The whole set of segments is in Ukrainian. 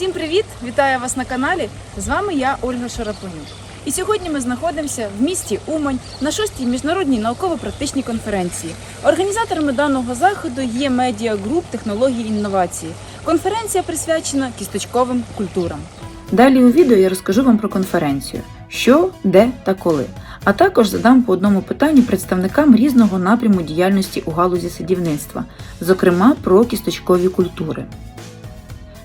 Всім привіт! Вітаю вас на каналі. З вами я, Ольга Шарапонюк. І сьогодні ми знаходимося в місті Умань на шостій міжнародній науково-практичній конференції. Організаторами даного заходу є медіа груп технології інновації. Конференція присвячена кісточковим культурам. Далі у відео я розкажу вам про конференцію: що, де та коли. А також задам по одному питанню представникам різного напряму діяльності у галузі садівництва, зокрема про кісточкові культури.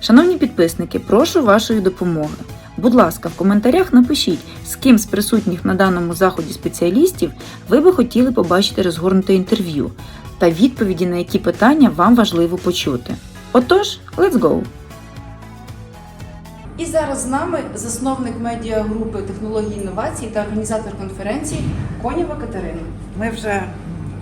Шановні підписники, прошу вашої допомоги. Будь ласка, в коментарях напишіть, з ким з присутніх на даному заході спеціалістів ви би хотіли побачити розгорнуте інтерв'ю та відповіді на які питання вам важливо почути. Отож, let's go! І зараз з нами засновник медіагрупи технології інновацій та організатор конференції Конєва Катерина. Ми вже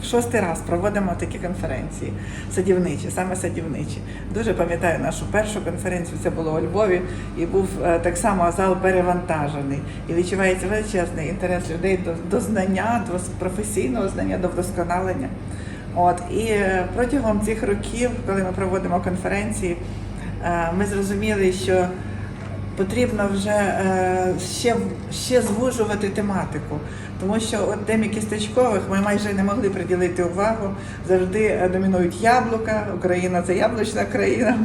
шостий раз проводимо такі конференції садівничі, саме садівничі. Дуже пам'ятаю нашу першу конференцію, це було у Львові, і був е, так само зал перевантажений. І відчувається величезний інтерес людей до, до знання, до професійного знання, до вдосконалення. От і е, протягом цих років, коли ми проводимо конференції, е, ми зрозуміли, що потрібно вже е, ще, ще звужувати тематику. Тому що от темі кісточкових ми майже не могли приділити увагу. Завжди е, домінують яблука, Україна це яблучна країна.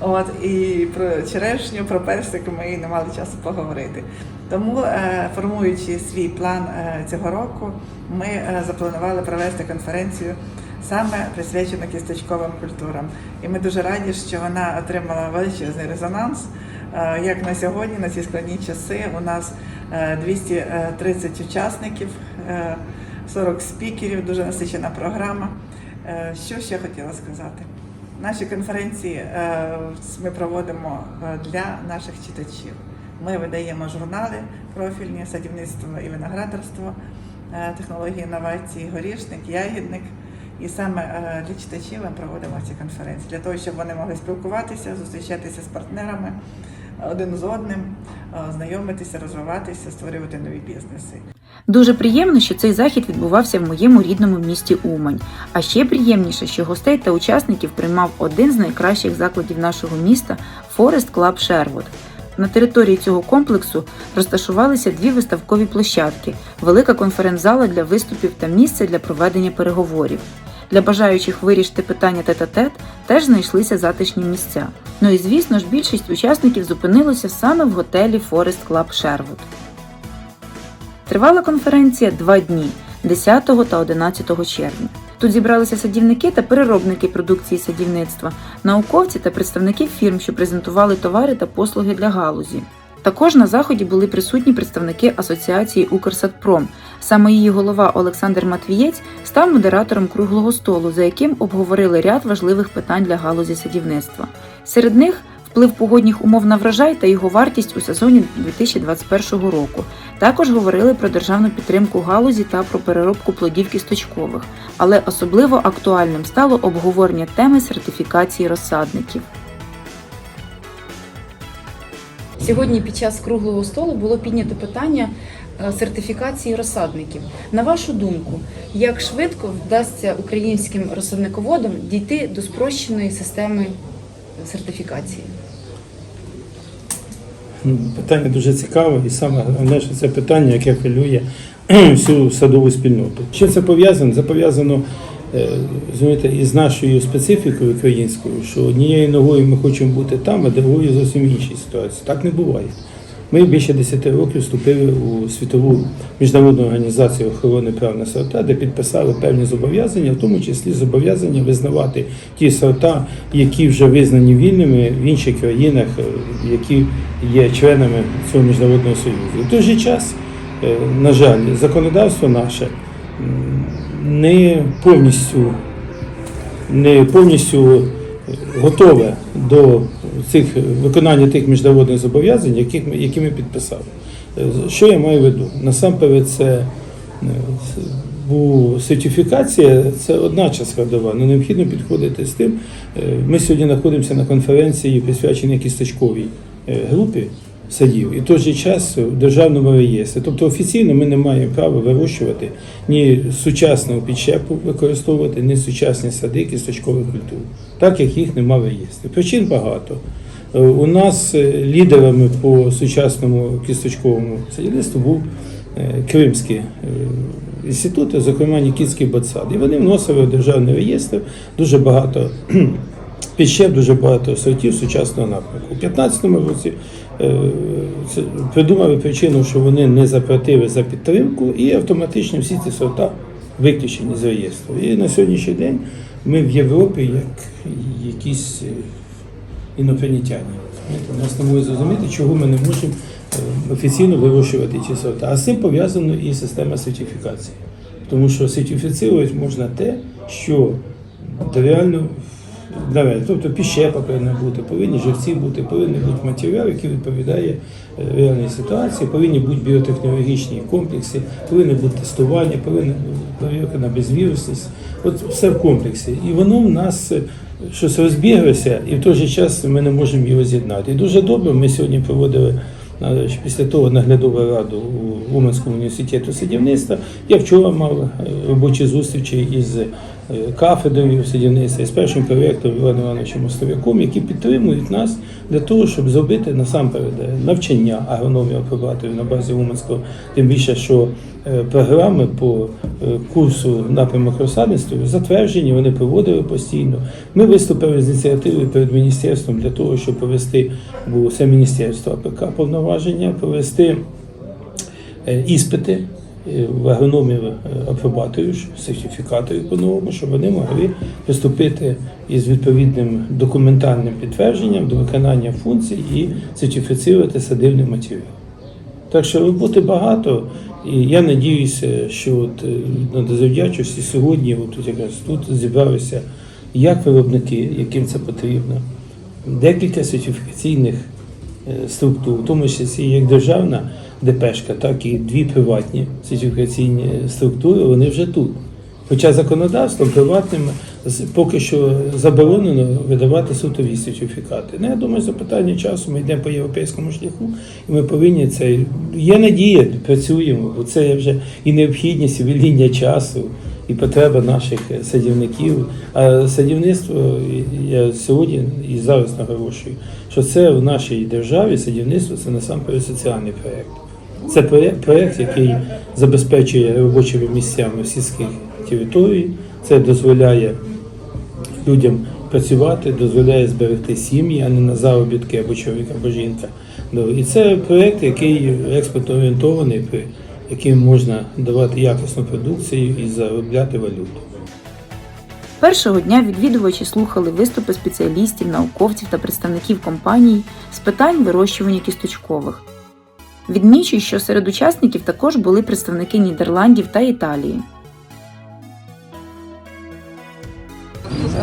От і про черешню, про персик ми не мали часу поговорити. Тому, е, формуючи свій план цього року, ми запланували провести конференцію саме присвячену кісточковим культурам. І ми дуже раді, що вона отримала величезний резонанс. Е, Як на сьогодні, на ці складні часи, у нас е, 230 учасників, е, 40 спікерів, дуже насичена програма. Е, Що ще хотіла сказати? Наші конференції е, ми проводимо е, для наших читачів. Ми видаємо журнали профільні садівництво і виноградарство, е, технології інновації, горішник, ягідник. І саме е, для читачів ми проводимо ці конференції для того, щоб вони могли спілкуватися, зустрічатися з партнерами е, один з одним, е, знайомитися, розвиватися, створювати нові бізнеси. Дуже приємно, що цей захід відбувався в моєму рідному місті Умань. А ще приємніше, що гостей та учасників приймав один з найкращих закладів нашого міста Forest Club Sherwood. На території цього комплексу розташувалися дві виставкові площадки, велика конференц-зала для виступів та місце для проведення переговорів. Для бажаючих вирішити питання тет-а-тет теж знайшлися затишні місця. Ну і звісно ж, більшість учасників зупинилося саме в готелі Forest Club Sherwood. Тривала конференція два дні 10 та 11 червня. Тут зібралися садівники та переробники продукції садівництва, науковці та представники фірм, що презентували товари та послуги для галузі. Також на заході були присутні представники асоціації Укрсадпром. Саме її голова Олександр Матвієць став модератором круглого столу, за яким обговорили ряд важливих питань для галузі садівництва. Серед них вплив погодних умов на врожай та його вартість у сезоні 2021 року. Також говорили про державну підтримку галузі та про переробку плодів кісточкових, але особливо актуальним стало обговорення теми сертифікації розсадників. Сьогодні під час круглого столу було піднято питання е, сертифікації розсадників. На вашу думку, як швидко вдасться українським розсадниководам дійти до спрощеної системи сертифікації? Ну, Питання дуже цікаве, і саме головне, що це питання, яке хвилює всю садову спільноту. Що це пов'язано? Це пов'язано е, розумієте, із нашою специфікою українською, що однією ногою ми хочемо бути там, а другою зовсім іншій ситуації. Так не буває. Ми більше 10 років вступили у світову міжнародну організацію охорони прав на сорта, де підписали певні зобов'язання, в тому числі зобов'язання визнавати ті сорта, які вже визнані вільними в інших країнах, е, які є членами цього міжнародного союзу. В той же час, е, на жаль, законодавство наше не повністю не повністю готове до цих виконання тих міжнародних зобов'язань, ми, які ми підписали. Що я маю в виду? Насамперед, це сертифікація це одна складова, але необхідно підходити з тим. Е, Ми сьогодні знаходимося на конференції, присвяченій кісточковій е, групі садів, і в той же час в державному реєстрі. Тобто офіційно ми не маємо права вирощувати ні сучасну підщепу використовувати, ні сучасні сади кісточкових культур, так як їх немає в реєстрі. Причин багато. Е, У нас е, лідерами по сучасному кісточковому садівництву був е, Кримський інститут, зокрема Нікітський ботсад. І вони вносили в державний реєстр дуже багато підщеп, дуже багато сортів сучасного напрямку. У 2015 році придумали причину, що вони не заплатили за підтримку, і автоматично всі ці сорта виключені з реєстру. І на сьогоднішній день ми в Європі як якісь е, інопланетяни. Знаєте, Нас не можуть зрозуміти, чого ми не можемо е, офіційно вирощувати ці сорта. А з цим пов'язано і система сертифікації. Тому що сертифіцировати можна те, що реально Давай, тобто піщепа повинна бути, повинні живці бути, повинен бути матеріал, який відповідає е, реальній ситуації, повинні бути біотехнологічні комплекси, повинне бути тестування, повинна бути перевірка на безвірусність. От все в комплексі. І воно в нас е, щось розбіглося, і в той же час ми не можемо його з'єднати. І дуже добре ми сьогодні проводили. е, Після того наглядову раду у Уманському університету садівництва. Я вчора мав робочі зустрічі із кафедрою садівництва і з першим проєктом Іваном Івановичем Мостовиком, які підтримують нас для того, щоб зробити насамперед е, навчання агрономів апробаторів на базі Уманського, тим більше, що е, програми по е, курсу напрямок розсадництва затверджені, вони проводили постійно. Ми виступили з ініціативою перед міністерством для того, щоб провести, бо це міністерство АПК повноваження, провести е, іспити е, в агрономів е, сертифікаторів по-новому, щоб вони могли приступити із відповідним документальним підтвердженням до виконання функцій і сертифіцирувати садивний матеріал. Так що роботи багато, і я надіюся, що от, е, на завдячості сьогодні, от якраз тут зібралися як виробники, яким це потрібно, декілька сертифікаційних е, структур, в тому числі як державна ДПшка, так і дві приватні сертифікаційні структури, вони вже тут. Хоча законодавством приватним поки що заборонено видавати сутові сертифікати. Ну, я думаю, за питання часу ми йдемо по європейському шляху, і ми повинні це. Є надія, працюємо, бо це вже і необхідність, і віління часу, і потреба наших садівників. А садівництво я сьогодні і зараз наголошую, що це в нашій державі садівництво це насамперед соціальний проєкт. Це проєкт, проєкт, який забезпечує робочими місцями в сільських територій. Це дозволяє людям працювати, дозволяє зберегти сім'ї, а не на заробітки або чоловік, або жінка. Ну, І це проєкт, який експортно орієнтований, при яким можна давати якісну продукцію і заробляти валюту. Першого дня відвідувачі слухали виступи спеціалістів, науковців та представників компаній з питань вирощування кісточкових. Відмічу, що серед учасників також були представники Нідерландів та Італії.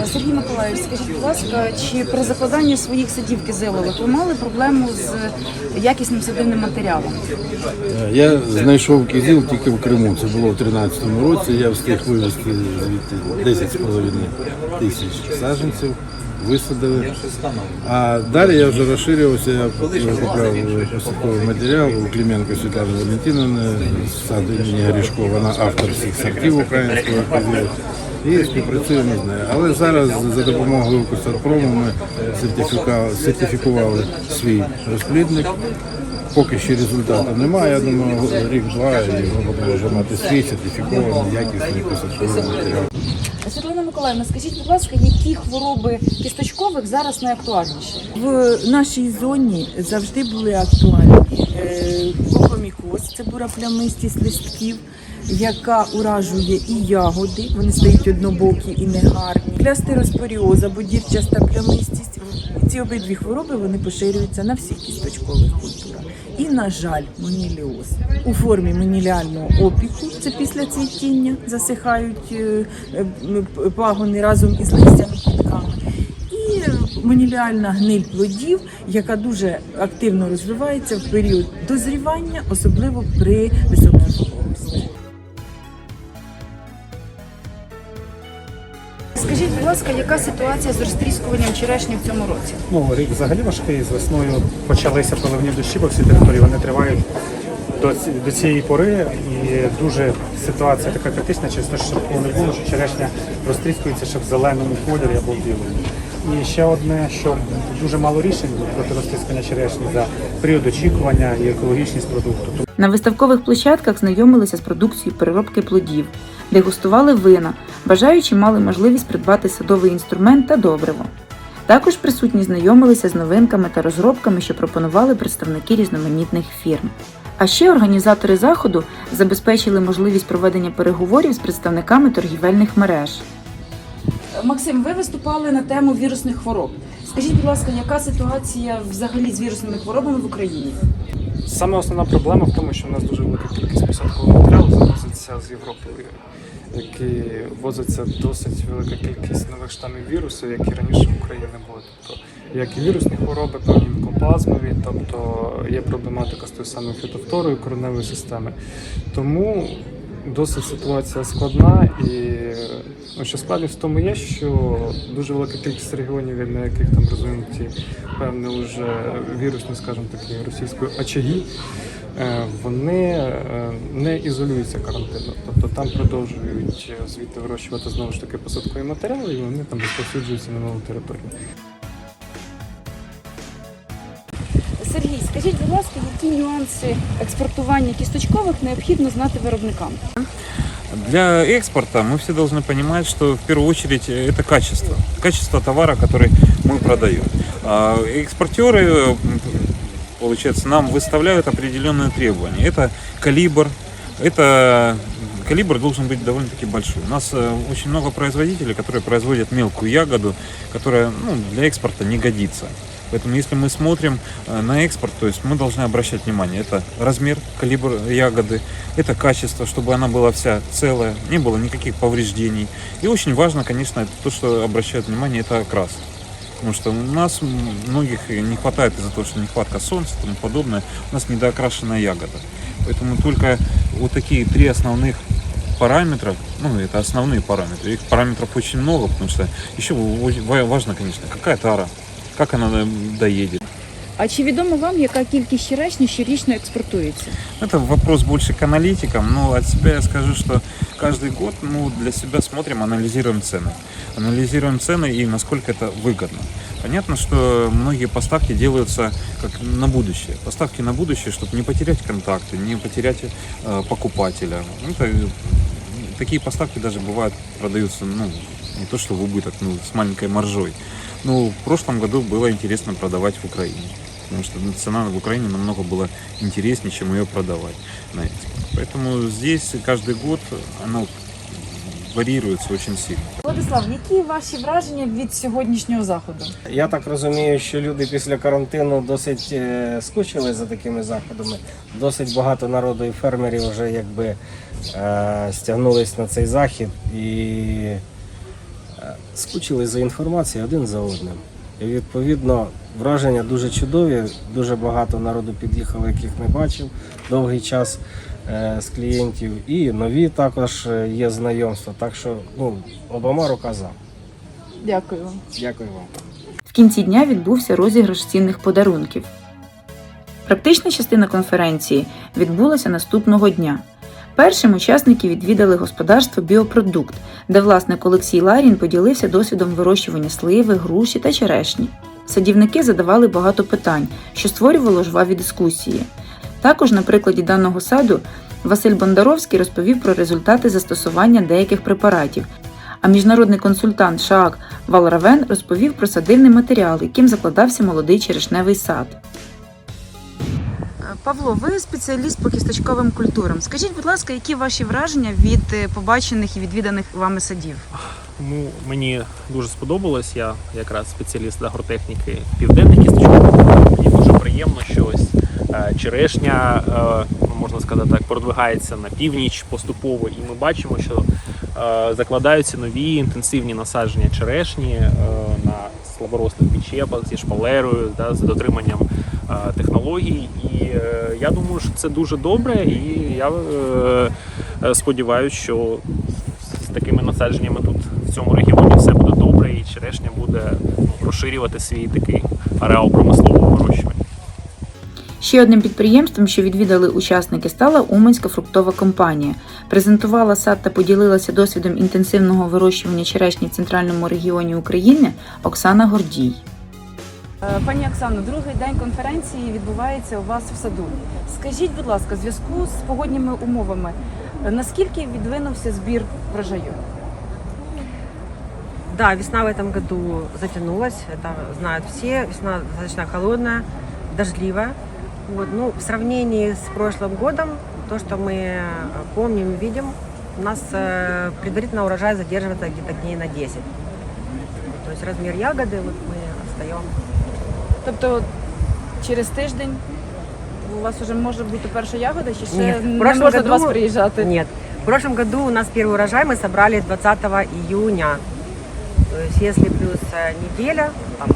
Е, Сергій Миколаївич, скажіть, будь ласка, чи при закладанні своїх садів кизилових ви мали проблему з якісним садивним матеріалом? Я знайшов кізіл тільки в Криму. Це було в 13-му році. Я встиг вивезти звідти 10,5 тисяч саджанців, висадили. А далі я вже розширювався, я купляв посадковий матеріал у Клименко Світлани Валентиновни, з саду імені Грішко, вона автор всіх сортів українського кізілу. І співпрацюємо з нею. Але зараз за допомогою Костадпрому ми сертифікували свій розплідник. Поки ще результату немає. Я думаю, рік-два і ми будемо вже мати свій сертифікований, якісний посадковий матеріал. Миколаївна, скажіть, будь ласка, які хвороби кісточкових зараз найактуальніші? В нашій зоні завжди були актуальні Е, кокомікоз, це бура плямистість листків, яка уражує і ягоди, вони стають однобокі і негарні. Клястероспоріоз або дірчаста плямистість. Ці обидві хвороби вони поширюються на всіх кісточкових культурах. І, на жаль, моніліоз у формі моніліального опіку, це після цвітіння засихають е, е, пагони разом із листями квітками. І моніліальна гниль плодів, яка дуже активно розвивається в період дозрівання, особливо при високій ласка, яка ситуація з розтріскуванням черешні в цьому році? Ну, рік взагалі важкий. З весною почалися поливні дощі по всій території. Вони тривають до, до цієї пори. І дуже ситуація така критична, через те, що не було, що черешня розтріскується ще в зеленому кольорі або в білому. І ще одне, що дуже мало рішень проти розтискання черешні за період очікування і екологічність продукту. На виставкових площадках знайомилися з продукцією переробки плодів, дегустували вина, бажаючі мали можливість придбати садовий інструмент та добриво. Також присутні знайомилися з новинками та розробками, що пропонували представники різноманітних фірм. А ще організатори заходу забезпечили можливість проведення переговорів з представниками торгівельних мереж. Максим, ви виступали на тему вірусних хвороб. Скажіть, будь ласка, яка ситуація взагалі з вірусними хворобами в Україні? Саме основна проблема в тому, що в нас дуже велика кількість посадкового матеріалу завозиться з Європи, які возиться досить велика кількість нових штамів вірусу, які раніше в Україні не було. Тобто як і вірусні хвороби, певні мікоплазмові, тобто є проблематика з тою самою фітофторою кореневої системи. Тому досить ситуація складна і ну, що складність в тому є, що дуже велика кількість регіонів, на яких там розвинуті певні вже вірусні, скажімо такі, російської очаги, е, вони е, не ізолюються карантином. Тобто там продовжують звідти вирощувати знову ж таки посадкові матеріали, і вони там розповсюджуються на нову територію. Сергій, скажіть, будь ласка, які нюанси експортування кісточкових необхідно знати виробникам? Для экспорта мы все должны понимать, что в первую очередь э, это качество. Качество товара, который мы продаем. А Экспортеры, э, получается, нам выставляют определенные требования. Это калибр, это калибр должен быть довольно-таки большой. У нас э, очень много производителей, которые производят мелкую ягоду, которая ну, для экспорта не годится. Поэтому если мы смотрим э, на экспорт, то есть мы должны обращать внимание, это размер, калибр ягоды, это качество, чтобы она была вся целая, не было никаких повреждений. И очень важно, конечно, то, что обращают внимание, это окрас. Потому что у нас многих не хватает из-за того, что нехватка солнца и тому подобное, у нас недоокрашенная ягода. Поэтому только вот такие три основных параметра, ну это основные параметры, их параметров очень много, потому что еще ва- важно, конечно, какая тара, как она м, доедет. А чи відомо вам, яка кількість черешні щорічно експортується? Это вопрос больше к аналитикам, но от себя я скажу, что каждый год мы для себя смотрим, анализируем цены. Анализируем цены и насколько это выгодно. Понятно, что многие поставки делаются как на будущее. Поставки на будущее, чтобы не потерять контакты, не потерять э, покупателя. Ну, Это, э, такие поставки даже бывают, продаются, ну, не то что в убыток, ну, с маленькой маржой. Ну, в прошлом году было интересно продавать в Украине. Потому что ну, цена в Украине намного была интереснее, чем ее продавать на экспорт. Поэтому здесь каждый год оно варьируется очень сильно. Владислав, які ваші враження від сьогоднішнього заходу? Я так розумію, що люди після карантину досить е, скучили за такими заходами. Досить багато народу і фермерів вже якби е, стягнулись на цей захід і е, скучили за інформацією один за одним. І відповідно враження дуже чудові. Дуже багато народу під'їхало, яких не бачив довгий час е, з клієнтів. І нові також е, є знайомства. Так що ну, обома рука за. Дякую вам. Дякую вам. В кінці дня відбувся розіграш цінних подарунків. Практична частина конференції відбулася наступного дня. Першим учасники відвідали господарство Біопродукт, де власник Олексій Ларін поділився досвідом вирощування сливи, груші та черешні. Садівники задавали багато питань, що створювало жваві дискусії. Також на прикладі даного саду Василь Бондаровський розповів про результати застосування деяких препаратів, а міжнародний консультант ШААК Валравен розповів про садивний матеріал, яким закладався молодий черешневий сад. Павло, ви спеціаліст по кісточковим культурам. Скажіть, будь ласка, які ваші враження від е, побачених і відвіданих вами садів? Ну, мені дуже сподобалось. Я якраз спеціаліст з агротехніки південних кісточок. Мені дуже приємно, що ось черешня, е, ну, можна сказати так, продвигається на північ поступово, і ми бачимо, що е, закладаються нові інтенсивні насадження черешні е, на слаборослих відчепах зі шпалерою, да, з дотриманням е, технологій. І е, я думаю, що це дуже добре, і я е, е, сподіваюся, що з такими насадженнями тут в цьому регіоні все буде добре, і черешня буде ну, розширювати свій такий ареал промислового. Ще одним підприємством, що відвідали учасники, стала Уманська фруктова компанія. презентувала сад та поділилася досвідом інтенсивного вирощування черешні в центральному регіоні України Оксана Гордій. Е, Пані Оксано, другий день конференції відбувається у вас в саду. Скажіть, будь ласка, в зв'язку з погодніми умовами, наскільки відвинувся збір врожаю? Да, весна в этом году затянулась, это знают все. Весна достаточно холодная, дождливая. Вот. Ну, в сравнении с прошлым годом, то, что мы э, помним видим, у нас э, предварительно урожай задерживается где-то дней на 10. То есть размер ягоды вот мы остаем. Тобто через тиждень у вас вже може бути перша ягода, чи ще Ні, в не можна до вас году- приїжджати? Нет. В прошлом году у нас первый урожай мы собрали 20 июня. То есть если плюс э, неделя, там,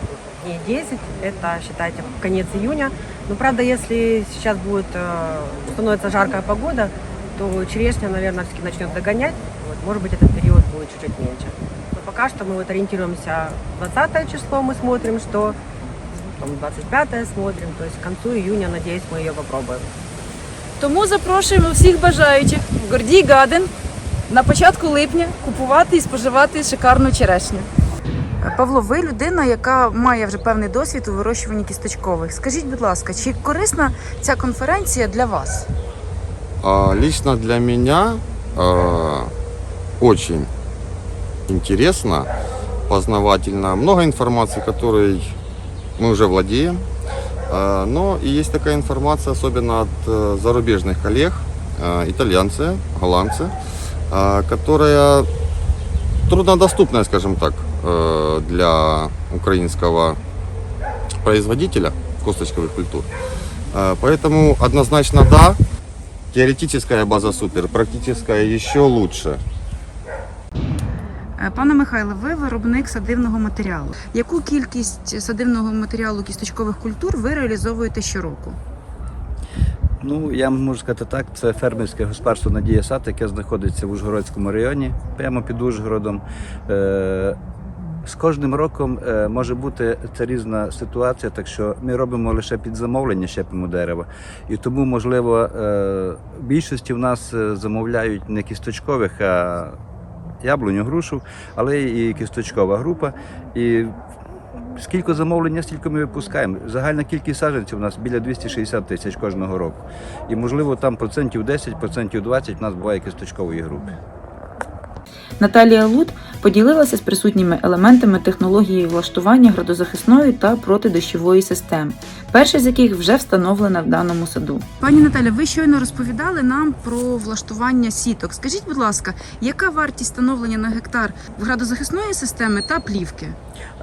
дней 10, это считайте конец июня. Но правда, если сейчас будет э, становится жаркая погода, то черешня, наверное, все-таки начнет догонять. Вот, может быть, этот период будет чуть-чуть меньше. Но пока что мы вот ориентируемся 20 число, мы смотрим, что потом 25 смотрим, то есть к концу июня, надеюсь, мы ее попробуем. Тому запрошуємо всіх бажаючих в Гордій Гаден на початку липня купувати і споживати шикарну черешню. Павло, ви людина, яка має вже певний досвід у вирощуванні кісточкових. Скажіть, будь ласка, чи корисна ця конференція для вас? А, Лично для меня э, очень интересно, познавательно. Много информации, которой мы уже владеем. Э, Но и есть такая информация, особенно от э, зарубежных коллег, э, итальянцы, голландцы, э, которая труднодоступная, скажем так, э, для украинского производителя косточковых культур. Э, Поэтому однозначно да, Теоретическая база супер, практическая еще лучше. Е, Пане Михайле, ви виробник садивного матеріалу. Яку кількість садивного матеріалу кісточкових культур ви реалізовуєте щороку? Ну, я можу сказати так, це фермерське господарство Надія Сад, яке знаходиться в Ужгородському районі, прямо під Ужгородом. З кожним роком е, може бути це різна ситуація, так що ми робимо лише під замовлення, щепимо дерева. І тому, можливо, е, більшості в нас е, замовляють не кісточкових, а яблуню, грушу, але і кісточкова група. І Скільки замовлення, стільки ми випускаємо. Загальна кількість саджанців у нас біля 260 тисяч кожного року. І можливо там процентів 10, процентів 20 у нас буває кісточкової групи. Наталія Лут поділилася з присутніми елементами технології влаштування градозахисної та протидощової систем, перша з яких вже встановлена в даному саду. Пані Наталя, ви щойно розповідали нам про влаштування сіток. Скажіть, будь ласка, яка вартість встановлення на гектар градозахисної системи та плівки?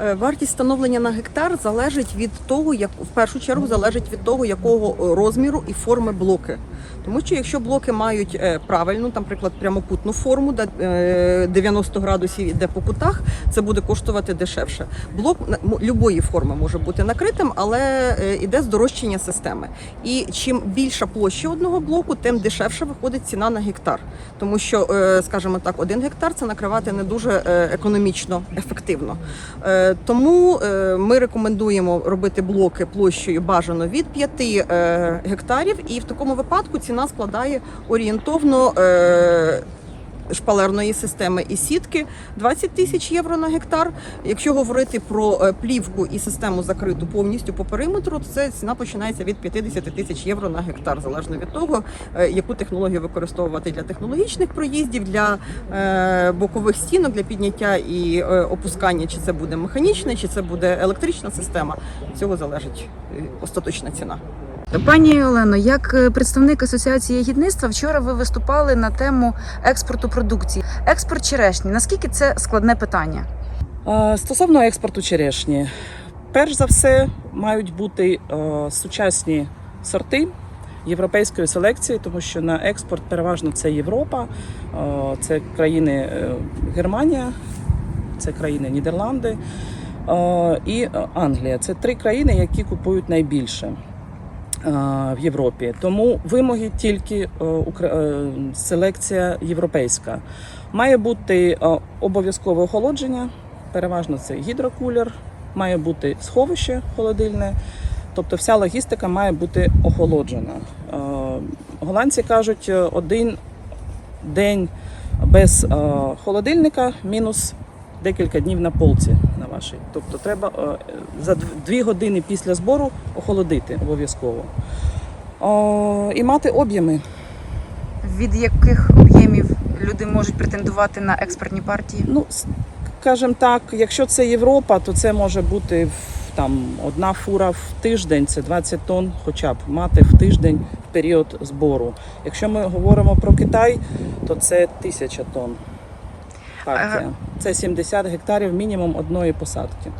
Е, Вартість встановлення на гектар залежить від того, як в першу чергу залежить від того, якого е, розміру і форми блоки. Тому що якщо блоки мають е, правильну, там, наприклад, прямокутну форму, де 90 градусів іде по кутах, це буде коштувати дешевше. Блок любої форми може бути накритим, але е, іде здорожчання системи. І чим більша площа одного блоку, тим дешевше виходить ціна на гектар. Тому що, е, скажімо так, один гектар це накривати не дуже е, економічно ефективно. Е, Тому е, ми рекомендуємо робити блоки площею бажано від 5 е, гектарів, і в такому випадку ціна складає орієнтовно. Шпалерної системи і сітки 20 тисяч євро на гектар. Якщо говорити про е, плівку і систему закриту повністю по периметру, то це ціна починається від 50 тисяч євро на гектар, залежно від того, е, яку технологію використовувати для технологічних проїздів, для е, бокових стінок, для підняття і опускання, чи це буде механічна, чи це буде електрична система. Від цього залежить остаточна ціна. Пані Олено, як е, представник асоціації ягідництва, вчора ви виступали на тему експорту продукції. Експорт черешні. Наскільки це складне питання? Е, Стосовно експорту черешні, перш за все мають бути е, сучасні сорти європейської селекції, тому що на експорт переважно це Європа, це країни Германія, це країни Нідерланди і Англія. Це три країни, які купують найбільше. Е, В Європі тому вимоги тільки е, е, селекція європейська. Має бути обов'язкове охолодження, переважно це гідрокулер, має бути сховище холодильне, тобто вся логістика має бути охолоджена. Голландці кажуть, один день без холодильника, мінус декілька днів на полці на вашій. Тобто треба е, за дв- дві години після збору охолодити обов'язково. І мати об'єми. Від яких об'ємів люди можуть претендувати на експортні партії? Ну, скажімо так, якщо це Європа, то це може бути в- там одна фура в тиждень, це 20 тонн, хоча б мати в тиждень в період збору. Якщо ми говоримо про Китай, то це тисяча тонн партія. Це 70 гектарів мінімум одної посадки,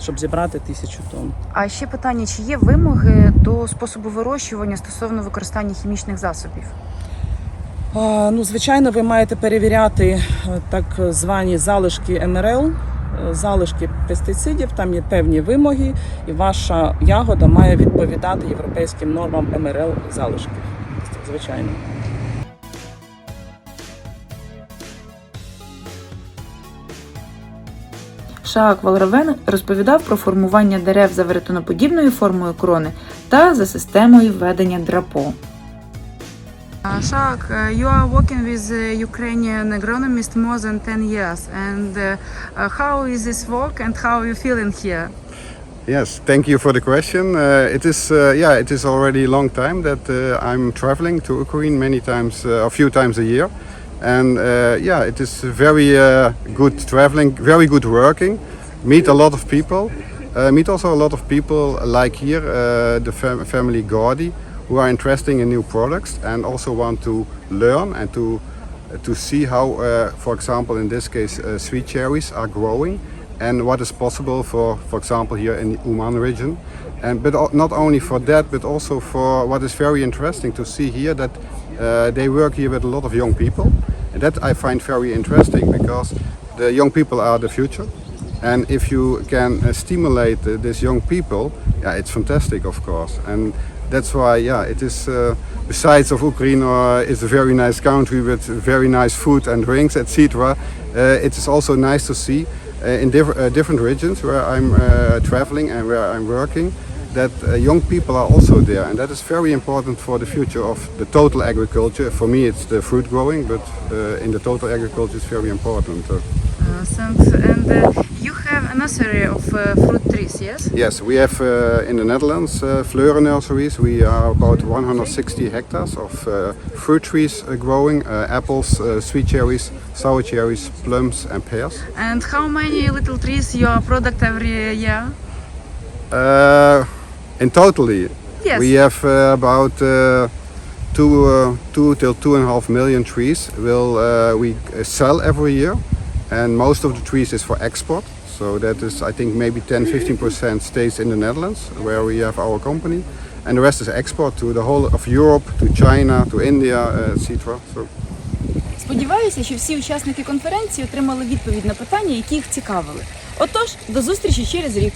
щоб зібрати тисячу тонн. А ще питання: чи є вимоги до способу вирощування стосовно використання хімічних засобів? А, Ну, звичайно, ви маєте перевіряти е, так звані залишки МРЛ, е, залишки пестицидів. Там є певні вимоги, і ваша ягода має відповідати європейським нормам МРЛ залишків. Звичайно. Шаак Валравен розповідав про формування дерев за веретеноподібною формою крони та за системою ведення драпо. Shak, uh, you are working with uh, Ukrainian agronomist more than 10 years. And uh, uh, how is this work and how are you feeling here? Yes, thank you for the question. Uh, it is, uh, yeah, it is already a long time that uh, I'm traveling to Ukraine many times, uh, a few times a year, and uh, yeah, it is very uh, good traveling, very good working. Meet a lot of people. Uh, meet also a lot of people like here, uh, the fam- family Gaudi, who are interested in new products and also want to learn and to to see how, uh, for example, in this case, uh, sweet cherries are growing and what is possible for, for example, here in the Uman region. And but not only for that, but also for what is very interesting to see here that uh, they work here with a lot of young people, and that I find very interesting because the young people are the future. And if you can uh, stimulate uh, these young people, yeah, it's fantastic, of course. And that's why, yeah, it is. Uh, besides of Ukraine, uh, is a very nice country with very nice food and drinks, etc. Uh, it is also nice to see uh, in diff- uh, different regions where I'm uh, traveling and where I'm working that uh, young people are also there, and that is very important for the future of the total agriculture. For me, it's the fruit growing, but uh, in the total agriculture, it's very important. And uh, you have a nursery of uh, fruit trees, yes? Yes, we have uh, in the Netherlands uh, Fleuren nurseries. We are about 160 hectares of uh, fruit trees growing, uh, apples, uh, sweet cherries, sour cherries, plums and pears. And how many little trees your product every year? Uh, in totally, Yes. we have uh, about uh, two, uh, two till two and a half million trees. Will uh, we sell every year, and most of the trees is for export. So that is, I think, maybe 10-15% stays in the Netherlands, where we have our company, and the rest is export to the whole of Europe, to China, to India, uh, etc. So. Сподіваюся, що всі учасники конференції отримали відповідь на питання, які їх цікавили. Отож, до зустрічі через рік.